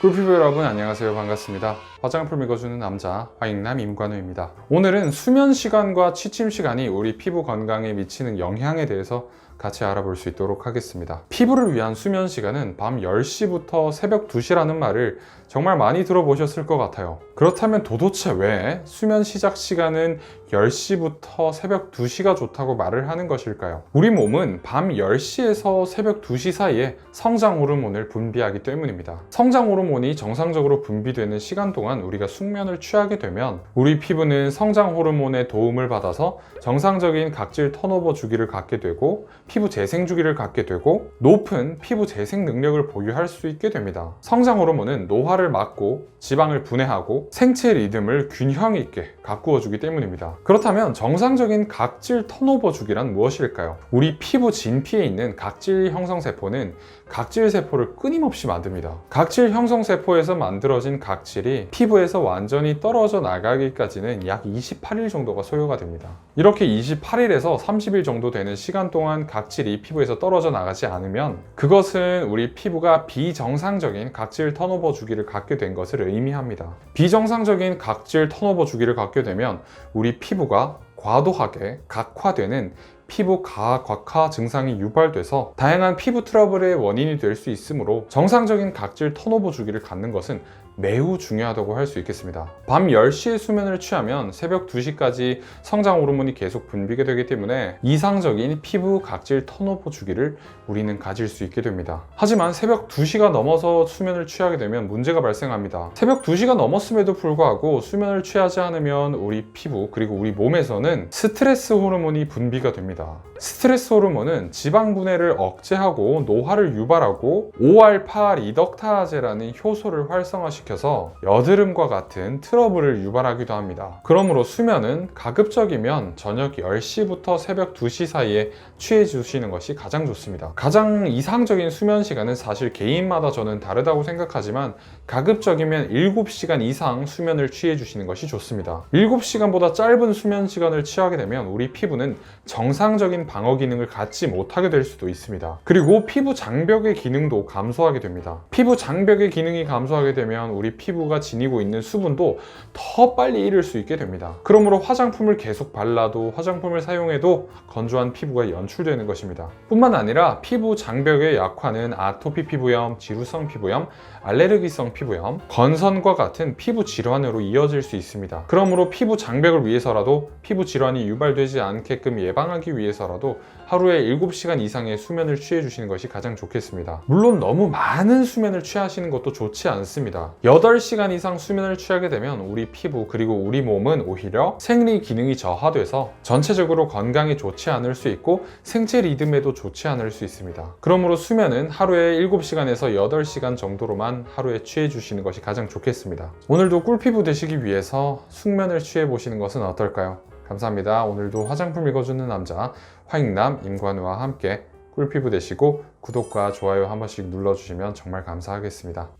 꿀피부 여러분 안녕하세요. 반갑습니다. 화장품 읽어주는 남자 화익남 임관우입니다. 오늘은 수면 시간과 취침 시간이 우리 피부 건강에 미치는 영향에 대해서 같이 알아볼 수 있도록 하겠습니다. 피부를 위한 수면 시간은 밤 10시부터 새벽 2시라는 말을 정말 많이 들어보셨을 것 같아요. 그렇다면 도대체 왜 수면 시작 시간은 10시부터 새벽 2시가 좋다고 말을 하는 것일까요? 우리 몸은 밤 10시에서 새벽 2시 사이에 성장 호르몬을 분비하기 때문입니다. 성장 호르몬이 정상적으로 분비되는 시간 동안 우리가 숙면을 취하게 되면 우리 피부는 성장 호르몬의 도움을 받아서 정상적인 각질 턴오버 주기를 갖게 되고 피부 재생 주기를 갖게 되고 높은 피부 재생 능력을 보유할 수 있게 됩니다. 성장 호르몬은 노화를 막고 지방을 분해하고 생체 리듬을 균형 있게 가꾸어 주기 때문입니다. 그렇다면 정상적인 각질 턴오버 주기란 무엇일까요? 우리 피부 진피에 있는 각질 형성 세포는 각질 세포를 끊임없이 만듭니다. 각질 형성 세포에서 만들어진 각질이 피부에서 완전히 떨어져 나가기까지는 약 28일 정도가 소요가 됩니다. 이렇게 28일에서 30일 정도 되는 시간 동안 각질이 피부에서 떨어져 나가지 않으면 그것은 우리 피부가 비정상적인 각질 턴오버 주기를 갖게 된 것을 의미합니다. 비정상적인 각질 턴오버 주기를 갖게 되면 우리 피 부가 과도하게 각화되는 피부 가곽화 증상이 유발돼서 다양한 피부 트러블의 원인이 될 수 있으므로 정상적인 각질 턴오버 주기를 갖는 것은 매우 중요하다고 할 수 있겠습니다. 밤 10시에 수면을 취하면 새벽 2시까지 성장 호르몬이 계속 분비게 되기 때문에 이상적인 피부 각질 턴오버 주기를 우리는 가질 수 있게 됩니다. 하지만 새벽 2시가 넘어서 수면을 취하게 되면 문제가 발생합니다. 새벽 2시가 넘었음에도 불구하고 수면을 취하지 않으면 우리 피부 그리고 우리 몸에서는 스트레스 호르몬이 분비가 됩니다. 스트레스 호르몬은 지방 분해를 억제하고 노화를 유발하고 5알파 리덕타제라는 효소를 활성화시 켜서 여드름과 같은 트러블을 유발하기도 합니다. 그러므로 수면은 가급적이면 저녁 10시부터 새벽 2시 사이에 취해 주시는 것이 가장 좋습니다. 가장 이상적인 수면 시간은 사실 개인마다 저는 다르다고 생각하지만 가급적이면 7시간 이상 수면을 취해 주시는 것이 좋습니다. 7시간보다 짧은 수면 시간을 취하게 되면 우리 피부는 정상적인 방어 기능을 갖지 못하게 될 수도 있습니다. 그리고 피부 장벽의 기능도 감소하게 됩니다. 피부 장벽의 기능이 감소하게 되면 우리 피부가 지니고 있는 수분도 더 빨리 잃을 수 있게 됩니다. 그러므로 화장품을 계속 발라도 화장품을 사용해도 건조한 피부가 연출되는 것입니다. 뿐만 아니라 피부 장벽의 약화는 아토피 피부염, 지루성 피부염, 알레르기성 피부염, 건선과 같은 피부 질환으로 이어질 수 있습니다. 그러므로 피부 장벽을 위해서라도 피부 질환이 유발되지 않게끔 예방하기 위해서라도 하루에 7시간 이상의 수면을 취해 주시는 것이 가장 좋겠습니다. 물론 너무 많은 수면을 취하시는 것도 좋지 않습니다. 8시간 이상 수면을 취하게 되면 우리 피부 그리고 우리 몸은 오히려 생리 기능이 저하돼서 전체적으로 건강에 좋지 않을 수 있고 생체 리듬에도 좋지 않을 수 있습니다. 그러므로 수면은 하루에 7시간에서 8시간 정도로만 하루에 취해 주시는 것이 가장 좋겠습니다. 오늘도 꿀피부 되시기 위해서 숙면을 취해 보시는 것은 어떨까요? 감사합니다. 오늘도 화장품 읽어주는 남자 화익남 임관우와 함께 꿀피부 되시고 구독과 좋아요 한 번씩 눌러주시면 정말 감사하겠습니다.